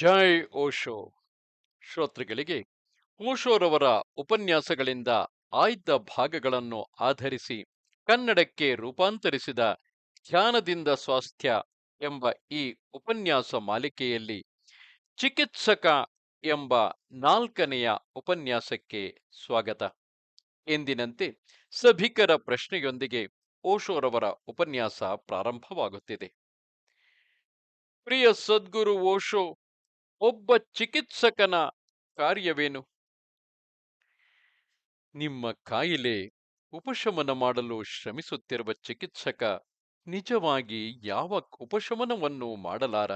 ಜೈ ಓಶೋ. ಶ್ರೋತೃಗಳಿಗೆ ಓಶೋರವರ ಉಪನ್ಯಾಸಗಳಿಂದ ಆಯ್ದ ಭಾಗಗಳನ್ನು ಆಧರಿಸಿ ಕನ್ನಡಕ್ಕೆ ರೂಪಾಂತರಿಸಿದ ಧ್ಯಾನದಿಂದ ಸ್ವಾಸ್ಥ್ಯ ಎಂಬ ಈ ಉಪನ್ಯಾಸ ಮಾಲಿಕೆಯಲ್ಲಿ ಚಿಕಿತ್ಸಕ ಎಂಬ ನಾಲ್ಕನೆಯ ಉಪನ್ಯಾಸಕ್ಕೆ ಸ್ವಾಗತ. ಎಂದಿನಂತೆ ಸಭಿಕರ ಪ್ರಶ್ನೆಯೊಂದಿಗೆ ಓಶೋರವರ ಉಪನ್ಯಾಸ ಪ್ರಾರಂಭವಾಗುತ್ತಿದೆ. ಪ್ರಿಯ ಸದ್ಗುರು ಓಶೋ ಒಬ್ಬ ಚಿಕಿತ್ಸಕನ ಕಾರ್ಯವೇನು? ನಿಮ್ಮ ಕಾಯಿಲೆ ಉಪಶಮನ ಮಾಡಲು ಶ್ರಮಿಸುತ್ತಿರುವ ಚಿಕಿತ್ಸಕ ನಿಜವಾಗಿ ಯಾವ ಉಪಶಮನವನ್ನು ಮಾಡಲಾರ?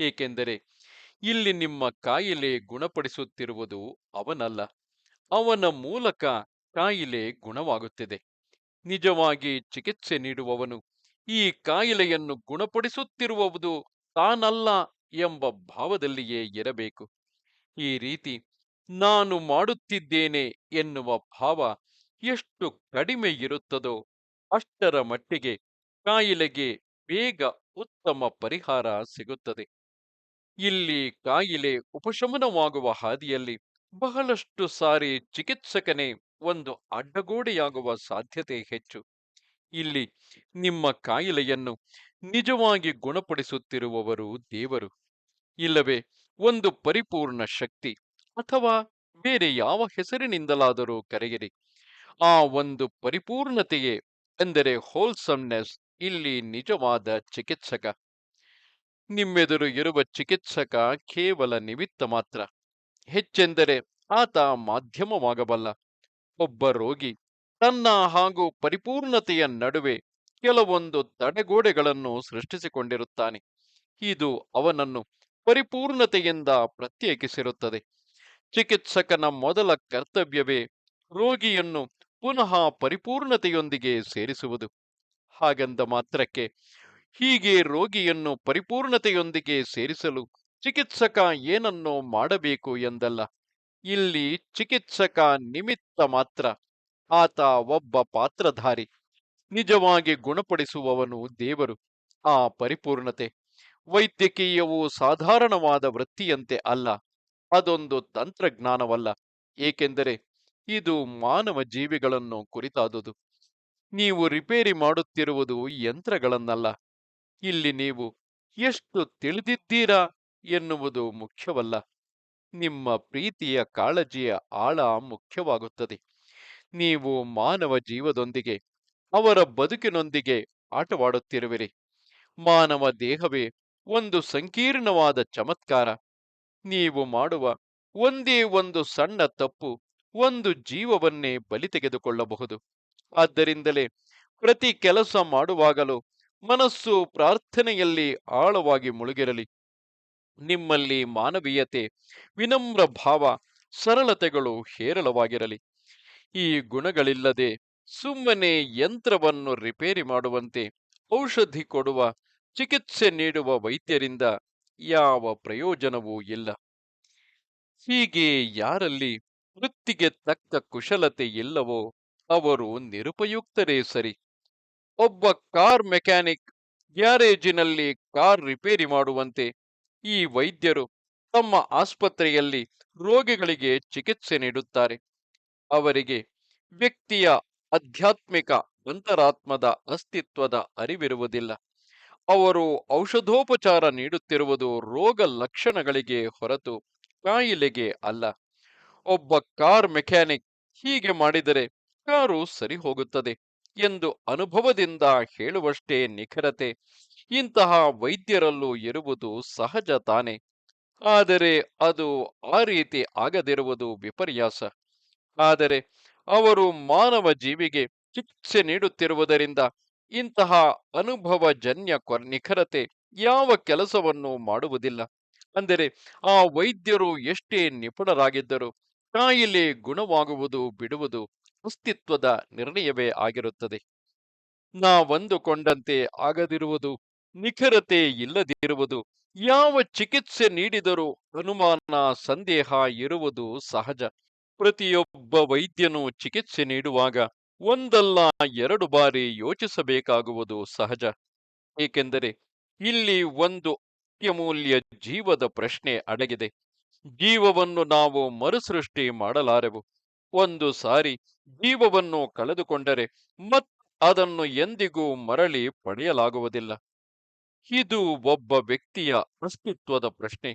ಏಕೆಂದರೆ ಇಲ್ಲಿ ನಿಮ್ಮ ಕಾಯಿಲೆ ಗುಣಪಡಿಸುತ್ತಿರುವುದು ಅವನಲ್ಲ. ಅವನ ಮೂಲಕ ಕಾಯಿಲೆ ಗುಣವಾಗುತ್ತಿದೆ. ನಿಜವಾಗಿ ಚಿಕಿತ್ಸೆ ನೀಡುವವನು ಈ ಕಾಯಿಲೆಯನ್ನು ಗುಣಪಡಿಸುತ್ತಿರುವುದು ತಾನಲ್ಲ ಎಂಬ ಭಾವದಲ್ಲಿಯೇ ಇರಬೇಕು. ಈ ರೀತಿ ನಾನು ಮಾಡುತ್ತಿದ್ದೇನೆ ಎನ್ನುವ ಭಾವ ಎಷ್ಟು ಕಡಿಮೆ ಇರುತ್ತದೋ ಅಷ್ಟರ ಮಟ್ಟಿಗೆ ಕಾಯಿಲೆಗೆ ಬೇಗ ಉತ್ತಮ ಪರಿಹಾರ ಸಿಗುತ್ತದೆ. ಇಲ್ಲಿ ಕಾಯಿಲೆ ಉಪಶಮನವಾಗುವ ಹಾದಿಯಲ್ಲಿ ಬಹಳಷ್ಟು ಸಾರಿ ಚಿಕಿತ್ಸಕನೇ ಒಂದು ಅಡ್ಡಗೋಡೆಯಾಗುವ ಸಾಧ್ಯತೆ ಹೆಚ್ಚು. ಇಲ್ಲಿ ನಿಮ್ಮ ಕಾಯಿಲೆಯನ್ನು ನಿಜವಾಗಿ ಗುಣಪಡಿಸುತ್ತಿರುವವರು ದೇವರು. ಇಲ್ಲವೇ? ಒಂದು ಪರಿಪೂರ್ಣ ಶಕ್ತಿ ಅಥವಾ ಬೇರೆ ಯಾವ ಹೆಸರಿನಿಂದಲಾದರೂ ಕರೆಯಿರಿ. ಆ ಒಂದು ಪರಿಪೂರ್ಣತೆಯೇ ಎಂದರೆ ಹೋಲ್ಸಮ್ನೆಸ್ ಇಲ್ಲಿ ನಿಜವಾದ ಚಿಕಿತ್ಸಕ. ನಿಮ್ಮೆದುರು ಇರುವ ಚಿಕಿತ್ಸಕ ಕೇವಲ ನಿಮಿತ್ತ ಮಾತ್ರ. ಹೆಚ್ಚೆಂದರೆ ಆತ ಮಾಧ್ಯಮವಾಗಬಲ್ಲ. ಒಬ್ಬ ರೋಗಿ ತನ್ನ ಹಾಗೂ ಪರಿಪೂರ್ಣತೆಯ ನಡುವೆ ಕೆಲವೊಂದು ತಡೆಗೋಡೆಗಳನ್ನು ಸೃಷ್ಟಿಸಿಕೊಂಡಿರುತ್ತಾನೆ. ಇದು ಅವನನ್ನು ಪರಿಪೂರ್ಣತೆಯಿಂದ ಪ್ರತ್ಯೇಕಿಸಿರುತ್ತದೆ. ಚಿಕಿತ್ಸಕನ ಮೊದಲ ಕರ್ತವ್ಯವೇ ರೋಗಿಯನ್ನು ಪುನಃ ಪರಿಪೂರ್ಣತೆಯೊಂದಿಗೆ ಸೇರಿಸುವುದು. ಹಾಗಂದ ಮಾತ್ರಕ್ಕೆ ಹೀಗೆ ರೋಗಿಯನ್ನು ಪರಿಪೂರ್ಣತೆಯೊಂದಿಗೆ ಸೇರಿಸಲು ಚಿಕಿತ್ಸಕ ಏನನ್ನೋ ಮಾಡಬೇಕು ಎಂದಲ್ಲ. ಇಲ್ಲಿ ಚಿಕಿತ್ಸಕ ನಿಮಿತ್ತ ಮಾತ್ರ ಆತ ಒಬ್ಬ ಪಾತ್ರಧಾರಿ, ನಿಜವಾಗಿ ಗುಣಪಡಿಸುವವನು ದೇವರು, ಆ ಪರಿಪೂರ್ಣತೆ. ವೈದ್ಯಕೀಯವು ಸಾಧಾರಣವಾದ ವೃತ್ತಿಯಂತೆ ಅಲ್ಲ. ಅದೊಂದು ತಂತ್ರಜ್ಞಾನವಲ್ಲ. ಏಕೆಂದರೆ ಇದು ಮಾನವ ಜೀವಿಗಳನ್ನು ಕುರಿತಾದುದು. ನೀವು ರಿಪೇರಿ ಮಾಡುತ್ತಿರುವುದು ಯಂತ್ರಗಳನ್ನಲ್ಲ. ಇಲ್ಲಿ ನೀವು ಎಷ್ಟು ತಿಳಿದಿದ್ದೀರಾ ಎನ್ನುವುದು ಮುಖ್ಯವಲ್ಲ. ನಿಮ್ಮ ಪ್ರೀತಿಯ ಕಾಳಜಿಯ ಆಳ ಮುಖ್ಯವಾಗುತ್ತದೆ. ನೀವು ಮಾನವ ಜೀವದೊಂದಿಗೆ, ಅವರ ಬದುಕಿನೊಂದಿಗೆ ಆಟವಾಡುತ್ತಿರುವಿರಿ. ಮಾನವ ದೇಹವೇ ಒಂದು ಸಂಕೀರ್ಣವಾದ ಚಮತ್ಕಾರ. ನೀವು ಮಾಡುವ ಒಂದೇ ಒಂದು ಸಣ್ಣ ತಪ್ಪು ಒಂದು ಜೀವವನ್ನೇ ಬಲಿ ತೆಗೆದುಕೊಳ್ಳಬಹುದು. ಆದ್ದರಿಂದಲೇ ಪ್ರತಿ ಕೆಲಸ ಮಾಡುವಾಗಲೂ ಮನಸ್ಸು ಪ್ರಾರ್ಥನೆಯಲ್ಲಿ ಆಳವಾಗಿ ಮುಳುಗಿರಲಿ. ನಿಮ್ಮಲ್ಲಿ ಮಾನವೀಯತೆ, ವಿನಮ್ರ ಭಾವ, ಸರಳತೆಗಳು ಹೇರಳವಾಗಿರಲಿ. ಈ ಗುಣಗಳಿಲ್ಲದೆ ಸುಮ್ಮನೆ ಯಂತ್ರವನ್ನು ರಿಪೇರಿ ಮಾಡುವಂತೆ ಔಷಧಿ ಕೊಡುವ ಚಿಕಿತ್ಸೆ ನೀಡುವ ವೈದ್ಯರಿಂದ ಯಾವ ಪ್ರಯೋಜನವೂ ಇಲ್ಲ. ಹೀಗೆ ಯಾರಲ್ಲಿ ವೃತ್ತಿಗೆ ತಕ್ಕ ಕುಶಲತೆ ಇಲ್ಲವೋ ಅವರು ನಿರುಪಯುಕ್ತರೇ ಸರಿ. ಒಬ್ಬ ಕಾರ್ ಮೆಕ್ಯಾನಿಕ್ ಗ್ಯಾರೇಜಿನಲ್ಲಿ ಕಾರ್ ರಿಪೇರಿ ಮಾಡುವಂತೆ ಈ ವೈದ್ಯರು ತಮ್ಮ ಆಸ್ಪತ್ರೆಯಲ್ಲಿ ರೋಗಿಗಳಿಗೆ ಚಿಕಿತ್ಸೆ ನೀಡುತ್ತಾರೆ. ಅವರಿಗೆ ವ್ಯಕ್ತಿಯ ಆಧ್ಯಾತ್ಮಿಕ ಅಂತರಾತ್ಮದ ಅಸ್ತಿತ್ವದ ಅರಿವಿರುವುದಿಲ್ಲ. ಅವರು ಔಷಧೋಪಚಾರ ನೀಡುತ್ತಿರುವುದು ರೋಗ ಲಕ್ಷಣಗಳಿಗೆ ಹೊರತು ಕಾಯಿಲೆಗೆ ಅಲ್ಲ. ಒಬ್ಬ ಕಾರ್ ಮೆಕ್ಯಾನಿಕ್ ಹೀಗೆ ಮಾಡಿದರೆ ಕಾರು ಸರಿ ಹೋಗುತ್ತದೆ ಎಂದು ಅನುಭವದಿಂದ ಹೇಳುವಷ್ಟೇ ನಿಖರತೆ. ಇಂತಹ ವೈದ್ಯರಲ್ಲೂ ಇರುವುದು ಸಹಜ ತಾನೆ. ಆದರೆ ಅದು ಆ ರೀತಿ ಆಗದಿರುವುದು ವಿಪರ್ಯಾಸ. ಆದರೆ ಅವರು ಮಾನವ ಜೀವಿಗೆ ಚಿಕಿತ್ಸೆ ನೀಡುತ್ತಿರುವುದರಿಂದ ಇಂತಹ ಅನುಭವಜನ್ಯ ಕೊರ್, ನಿಖರತೆ ಯಾವ ಕೆಲಸವನ್ನು ಮಾಡುವುದಿಲ್ಲ. ಅಂದರೆ ಆ ವೈದ್ಯರು ಎಷ್ಟೇ ನಿಪುಣರಾಗಿದ್ದರು ಕಾಯಿಲೆ ಗುಣವಾಗುವುದು ಬಿಡುವುದು ಅಸ್ತಿತ್ವದ ನಿರ್ಣಯವೇ ಆಗಿರುತ್ತದೆ. ನಾವಂದುಕೊಂಡಂತೆ ಆಗದಿರುವುದು, ನಿಖರತೆ ಇಲ್ಲದಿರುವುದು, ಯಾವ ಚಿಕಿತ್ಸೆ ನೀಡಿದರೂ ಅನುಮಾನ, ಸಂದೇಹ ಇರುವುದು ಸಹಜ. ಪ್ರತಿಯೊಬ್ಬ ವೈದ್ಯನು ಚಿಕಿತ್ಸೆ ನೀಡುವಾಗ ಒಂದಲ್ಲ ಎರಡು ಬಾರಿ ಯೋಚಿಸಬೇಕಾಗುವುದು ಸಹಜ. ಏಕೆಂದರೆ ಇಲ್ಲಿ ಒಂದು ಅತ್ಯಮೂಲ್ಯ ಜೀವದ ಪ್ರಶ್ನೆ ಅಡಗಿದೆ. ಜೀವವನ್ನು ನಾವು ಮರುಸೃಷ್ಟಿ ಮಾಡಲಾರೆವು. ಒಂದು ಸಾರಿ ಜೀವವನ್ನು ಕಳೆದುಕೊಂಡರೆ ಮತ್ ಅದನ್ನು ಎಂದಿಗೂ ಮರಳಿ ಪಡೆಯಲಾಗುವುದಿಲ್ಲ. ಇದು ಒಬ್ಬ ವ್ಯಕ್ತಿಯ ಅಸ್ತಿತ್ವದ ಪ್ರಶ್ನೆ.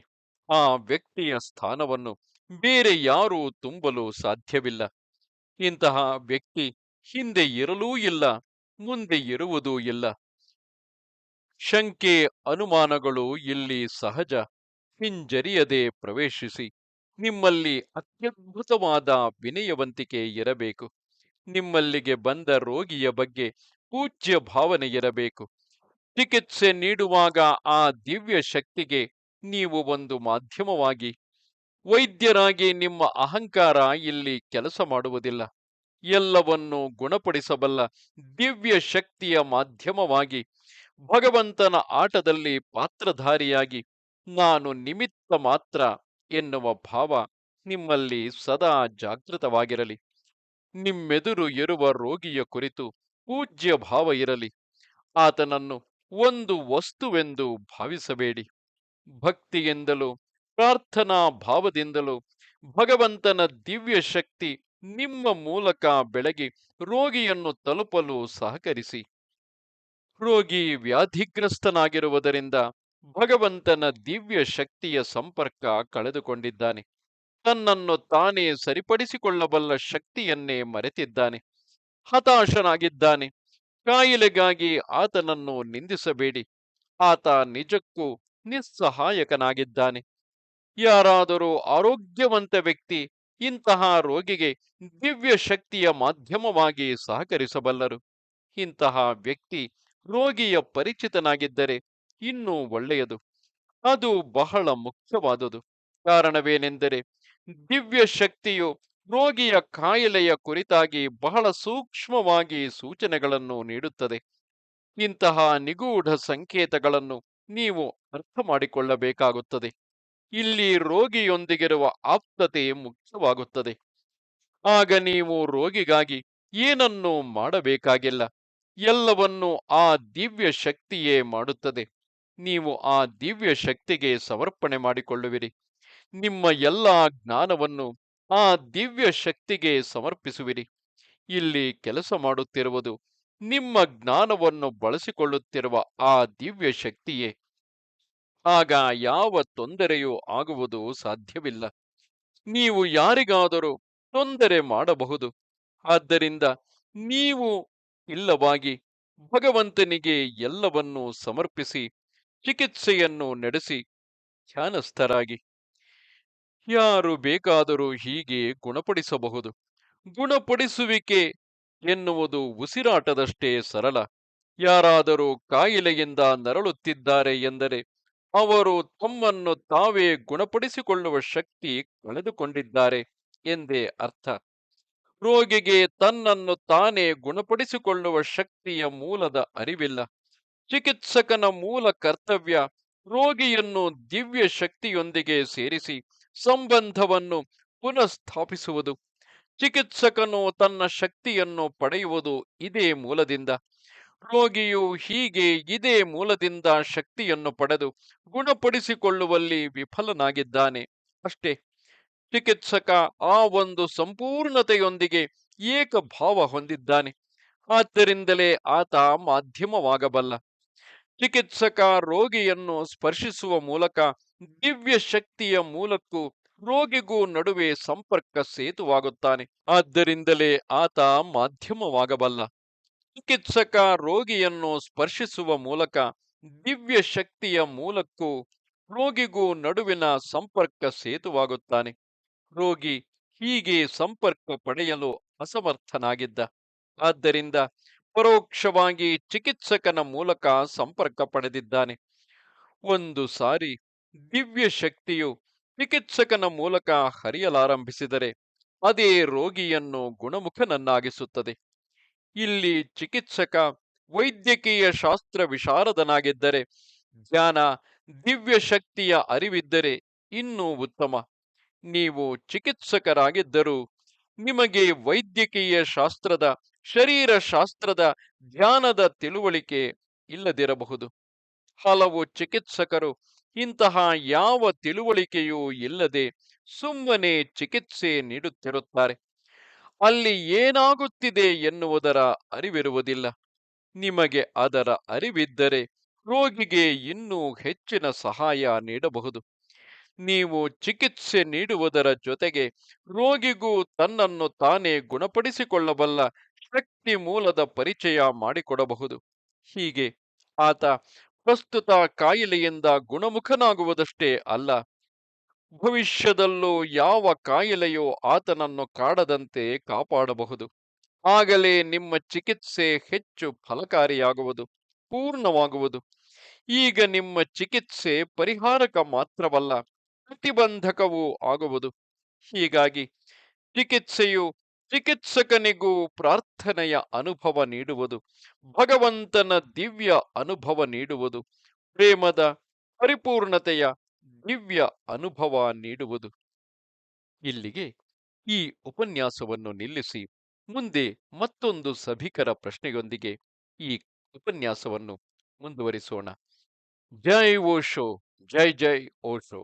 ಆ ವ್ಯಕ್ತಿಯ ಸ್ಥಾನವನ್ನು ಬೇರೆ ಯಾರೂ ತುಂಬಲು ಸಾಧ್ಯವಿಲ್ಲ. ಇಂತಹ ವ್ಯಕ್ತಿ ಹಿಂದೆ ಇರಲೂ ಇಲ್ಲ, ಮುಂದೆ ಇರುವುದೂ ಇಲ್ಲ. ಶಂಕೆ ಅನುಮಾನಗಳು ಇಲ್ಲಿ ಸಹಜ. ಹಿಂಜರಿಯದೆ ಪ್ರವೇಶಿಸಿ. ನಿಮ್ಮಲ್ಲಿ ಅತ್ಯದ್ಭುತವಾದ ವಿನಯವಂತಿಕೆ ಇರಬೇಕು. ನಿಮ್ಮಲ್ಲಿಗೆ ಬಂದ ರೋಗಿಯ ಬಗ್ಗೆ ಪೂಜ್ಯ ಭಾವನೆ ಇರಬೇಕು. ಚಿಕಿತ್ಸೆ ನೀಡುವಾಗ ಆ ದಿವ್ಯ ಶಕ್ತಿಗೆ ನೀವು ಒಂದು ಮಾಧ್ಯಮವಾಗಿ, ವೈದ್ಯರಾಗಿ ನಿಮ್ಮ ಅಹಂಕಾರ ಇಲ್ಲಿ ಕೆಲಸ ಮಾಡುವುದಿಲ್ಲ. ಎಲ್ಲವನ್ನು ಗುಣಪಡಿಸಬಲ್ಲ ದಿವ್ಯ ಶಕ್ತಿಯ ಮಾಧ್ಯಮವಾಗಿ ಭಗವಂತನ ಆಟದಲ್ಲಿ ಪಾತ್ರಧಾರಿಯಾಗಿ ನಾನು ನಿಮಿತ್ತ ಮಾತ್ರ ಎನ್ನುವ ಭಾವ ನಿಮ್ಮಲ್ಲಿ ಸದಾ ಜಾಗೃತವಾಗಿರಲಿ. ನಿಮ್ಮೆದುರು ಇರುವ ರೋಗಿಯ ಕುರಿತು ಪೂಜ್ಯ ಭಾವ ಇರಲಿ. ಆತನನ್ನು ಒಂದು ವಸ್ತುವೆಂದು ಭಾವಿಸಬೇಡಿ. ಭಕ್ತಿಯಿಂದಲೂ ಪ್ರಾರ್ಥನಾ ಭಾವದಿಂದಲೂ ಭಗವಂತನ ದಿವ್ಯ ಶಕ್ತಿ ನಿಮ್ಮ ಮೂಲಕ ಬೆಳಗಿ ರೋಗಿಯನ್ನು ತಲುಪಲು ಸಹಕರಿಸಿ. ರೋಗಿ ವ್ಯಾಧಿಗ್ರಸ್ತನಾಗಿರುವುದರಿಂದ ಭಗವಂತನ ದಿವ್ಯ ಶಕ್ತಿಯ ಸಂಪರ್ಕ ಕಳೆದುಕೊಂಡಿದ್ದಾನೆ. ತನ್ನನ್ನು ತಾನೇ ಸರಿಪಡಿಸಿಕೊಳ್ಳಬಲ್ಲ ಶಕ್ತಿಯನ್ನೇ ಮರೆತಿದ್ದಾನೆ. ಹತಾಶನಾಗಿದ್ದಾನೆ. ಕಾಯಿಲೆಗಾಗಿ ಆತನನ್ನು ನಿಂದಿಸಬೇಡಿ. ಆತ ನಿಜಕ್ಕೂ ನಿಸ್ಸಹಾಯಕನಾಗಿದ್ದಾನೆ. ಯಾರಾದರೂ ಆರೋಗ್ಯವಂತ ವ್ಯಕ್ತಿ ಇಂತಹ ರೋಗಿಗೆ ದಿವ್ಯ ಶಕ್ತಿಯ ಮಾಧ್ಯಮವಾಗಿ ಸಹಕರಿಸಬಲ್ಲರು. ಇಂತಹ ವ್ಯಕ್ತಿ ರೋಗಿಯ ಪರಿಚಿತನಾಗಿದ್ದರೆ ಇನ್ನೂ ಒಳ್ಳೆಯದು. ಅದು ಬಹಳ ಮುಖ್ಯವಾದುದು. ಕಾರಣವೇನೆಂದರೆ ದಿವ್ಯ ಶಕ್ತಿಯು ರೋಗಿಯ ಕಾಯಿಲೆಯ ಕುರಿತಾಗಿ ಬಹಳ ಸೂಕ್ಷ್ಮವಾಗಿ ಸೂಚನೆಗಳನ್ನು ನೀಡುತ್ತದೆ. ಇಂತಹ ನಿಗೂಢ ಸಂಕೇತಗಳನ್ನು ನೀವು ಅರ್ಥ ಮಾಡಿಕೊಳ್ಳಬೇಕಾಗುತ್ತದೆ. ಇಲ್ಲಿ ರೋಗಿಯೊಂದಿಗಿರುವ ಆಪ್ತತೆ ಮುಖ್ಯವಾಗುತ್ತದೆ. ಆಗ ನೀವು ರೋಗಿಗಾಗಿ ಏನನ್ನೂ ಮಾಡಬೇಕಾಗಿಲ್ಲ. ಎಲ್ಲವನ್ನೂ ಆ ದಿವ್ಯ ಶಕ್ತಿಯೇ ಮಾಡುತ್ತದೆ. ನೀವು ಆ ದಿವ್ಯ ಶಕ್ತಿಗೆ ಸಮರ್ಪಣೆ ಮಾಡಿಕೊಳ್ಳುವಿರಿ. ನಿಮ್ಮ ಎಲ್ಲ ಜ್ಞಾನವನ್ನು ಆ ದಿವ್ಯ ಶಕ್ತಿಗೆ ಸಮರ್ಪಿಸುವಿರಿ. ಇಲ್ಲಿ ಕೆಲಸ ಮಾಡುತ್ತಿರುವುದು ನಿಮ್ಮ ಜ್ಞಾನವನ್ನು ಬಳಸಿಕೊಳ್ಳುತ್ತಿರುವ ಆ ದಿವ್ಯ ಶಕ್ತಿಯೇ. ಆಗ ಯಾವ ತೊಂದರೆಯೂ ಆಗುವುದು ಸಾಧ್ಯವಿಲ್ಲ. ನೀವು ಯಾರಿಗಾದರೂ ತೊಂದರೆ ಮಾಡಬಹುದು. ಆದ್ದರಿಂದ ನೀವು ಇಲ್ಲವಾಗಿ ಭಗವಂತನಿಗೆ ಎಲ್ಲವನ್ನೂ ಸಮರ್ಪಿಸಿ, ಚಿಕಿತ್ಸೆಯನ್ನು ನಡೆಸಿ, ಧ್ಯಾನಸ್ಥರಾಗಿ. ಯಾರು ಬೇಕಾದರೂ ಹೀಗೆ ಗುಣಪಡಿಸಬಹುದು. ಗುಣಪಡಿಸುವಿಕೆ ಎನ್ನುವುದು ಉಸಿರಾಟದಷ್ಟೇ ಸರಳ. ಯಾರಾದರೂ ಕಾಯಿಲೆಯಿಂದ ನರಳುತ್ತಿದ್ದಾರೆ ಎಂದರೆ ಅವರು ತಮ್ಮನ್ನು ತಾವೇ ಗುಣಪಡಿಸಿಕೊಳ್ಳುವ ಶಕ್ತಿ ಕಳೆದುಕೊಂಡಿದ್ದಾರೆ ಎಂದೇ ಅರ್ಥ. ರೋಗಿಗೆ ತನ್ನನ್ನು ತಾನೇ ಗುಣಪಡಿಸಿಕೊಳ್ಳುವ ಶಕ್ತಿಯ ಮೂಲದ ಅರಿವಿಲ್ಲ. ಚಿಕಿತ್ಸಕನ ಮೂಲ ಕರ್ತವ್ಯ ರೋಗಿಯನ್ನು ದಿವ್ಯ ಶಕ್ತಿಯೊಂದಿಗೆ ಸೇರಿಸಿ ಸಂಬಂಧವನ್ನು ಪುನಃಸ್ಥಾಪಿಸುವುದು. ಚಿಕಿತ್ಸಕನು ತನ್ನ ಶಕ್ತಿಯನ್ನು ಪಡೆಯುವುದು ಇದೇ ಮೂಲದಿಂದ. ರೋಗಿಯು ಹೀಗೆ ಇದೇ ಮೂಲದಿಂದ ಶಕ್ತಿಯನ್ನು ಪಡೆದು ಗುಣಪಡಿಸಿಕೊಳ್ಳುವಲ್ಲಿ ವಿಫಲನಾಗಿದ್ದಾನೆ. ಅಷ್ಟೇ, ಚಿಕಿತ್ಸಕ ಆ ಒಂದು ಸಂಪೂರ್ಣತೆಯೊಂದಿಗೆ ಏಕಭಾವ ಹೊಂದಿದ್ದಾನೆ. ಆದ್ದರಿಂದಲೇ ಆತ ಮಾಧ್ಯಮವಾಗಬಲ್ಲ. ಚಿಕಿತ್ಸಕ ರೋಗಿಯನ್ನು ಸ್ಪರ್ಶಿಸುವ ಮೂಲಕ ದಿವ್ಯ ಶಕ್ತಿಯ ಮೂಲಕ್ಕೂ ರೋಗಿಗೂ ನಡುವೆ ಸಂಪರ್ಕ ಸೇತುವಾಗುತ್ತಾನೆ. ಆದ್ದರಿಂದಲೇ ಆತ ಮಾಧ್ಯಮವಾಗಬಲ್ಲ. ಚಿಕಿತ್ಸಕ ರೋಗಿಯನ್ನು ಸ್ಪರ್ಶಿಸುವ ಮೂಲಕ ದಿವ್ಯ ಶಕ್ತಿಯ ಮೂಲಕ್ಕೂ ರೋಗಿಗೂ ನಡುವಿನ ಸಂಪರ್ಕ ಸೇತುವಾಗುತ್ತಾನೆ. ರೋಗಿ ಹೀಗೆ ಸಂಪರ್ಕ ಪಡೆಯಲು ಅಸಮರ್ಥನಾಗಿದ್ದ. ಆದ್ದರಿಂದ ಪರೋಕ್ಷವಾಗಿ ಚಿಕಿತ್ಸಕನ ಮೂಲಕ ಸಂಪರ್ಕ ಪಡೆದಿದ್ದಾನೆ. ಒಂದು ಸಾರಿ ದಿವ್ಯ ಶಕ್ತಿಯು ಚಿಕಿತ್ಸಕನ ಮೂಲಕ ಹರಿಯಲಾರಂಭಿಸಿದರೆ, ಅದೇ ರೋಗಿಯನ್ನು ಗುಣಮುಖನನ್ನಾಗಿಸುತ್ತದೆ. ಇಲ್ಲಿ ಚಿಕಿತ್ಸಕ, ವೈದ್ಯಕೀಯ ಶಾಸ್ತ್ರ ವಿಶಾರದನಾಗಿದ್ದರೆ, ಜ್ಞಾನ, ದಿವ್ಯ ಶಕ್ತಿಯ ಅರಿವಿದ್ದರೆ ಇನ್ನೂ ಉತ್ತಮ. ನೀವು ಚಿಕಿತ್ಸಕರಾಗಿದ್ದರೂ ನಿಮಗೆ ವೈದ್ಯಕೀಯ ಶಾಸ್ತ್ರದ ಶರೀರ ಶಾಸ್ತ್ರದ ಧ್ಯಾನದ ತಿಳುವಳಿಕೆ ಇಲ್ಲದಿರಬಹುದು. ಹಲವು ಚಿಕಿತ್ಸಕರು ಇಂತಹ ಯಾವ ತಿಳುವಳಿಕೆಯೂ ಇಲ್ಲದೆ ಸುಮ್ಮನೆ ಚಿಕಿತ್ಸೆ ನೀಡುತ್ತಿರುತ್ತಾರೆ. ಅಲ್ಲಿ ಏನಾಗುತ್ತಿದೆ ಎನ್ನುವುದರ ಅರಿವಿರುವುದಿಲ್ಲ. ನಿಮಗೆ ಅದರ ಅರಿವಿದ್ದರೆ ರೋಗಿಗೆ ಇನ್ನೂ ಹೆಚ್ಚಿನ ಸಹಾಯ ನೀಡಬಹುದು. ನೀವು ಚಿಕಿತ್ಸೆ ನೀಡುವುದರ ಜೊತೆಗೆ ರೋಗಿಗೂ ತನ್ನನ್ನು ತಾನೇ ಗುಣಪಡಿಸಿಕೊಳ್ಳಬಲ್ಲ ಶಕ್ತಿ ಮೂಲದ ಪರಿಚಯ ಮಾಡಿಕೊಡಬಹುದು. ಹೀಗೆ ಆತ ಪ್ರಸ್ತುತ ಕಾಯಿಲೆಯಿಂದ ಗುಣಮುಖನಾಗುವುದಷ್ಟೇ ಅಲ್ಲ ಭವಿಷ್ಯದಲ್ಲೂ ಯಾವ ಕಾಯಿಲೆಯೂ ಆತನನ್ನು ಕಾಡದಂತೆ ಕಾಪಾಡಬಹುದು. ಆಗಲೇ ನಿಮ್ಮ ಚಿಕಿತ್ಸೆ ಹೆಚ್ಚು ಫಲಕಾರಿಯಾಗುವುದು, ಪೂರ್ಣವಾಗುವುದು. ಈಗ ನಿಮ್ಮ ಚಿಕಿತ್ಸೆ ಪರಿಹಾರಕ ಮಾತ್ರವಲ್ಲ, ಪ್ರತಿಬಂಧಕವೂ ಆಗುವುದು. ಹೀಗಾಗಿ ಚಿಕಿತ್ಸೆಯು ಚಿಕಿತ್ಸಕನಿಗೂ ಪ್ರಾರ್ಥನೆಯ ಅನುಭವ ನೀಡುವುದು, ಭಗವಂತನ ದಿವ್ಯ ಅನುಭವ ನೀಡುವುದು, ಪ್ರೇಮದ ಪರಿಪೂರ್ಣತೆಯ ದಿವ್ಯ ಅನುಭವ ನೀಡುವುದು. ಇಲ್ಲಿಗೆ ಈ ಉಪನ್ಯಾಸವನ್ನು ನಿಲ್ಲಿಸಿ, ಮುಂದೆ ಮತ್ತೊಂದು ಸಭಿಕರ ಪ್ರಶ್ನೆಯೊಂದಿಗೆ ಈ ಉಪನ್ಯಾಸವನ್ನು ಮುಂದುವರಿಸೋಣ. ಜೈ ಓಶೋ ಜೈ ಜೈ ಓಶೋ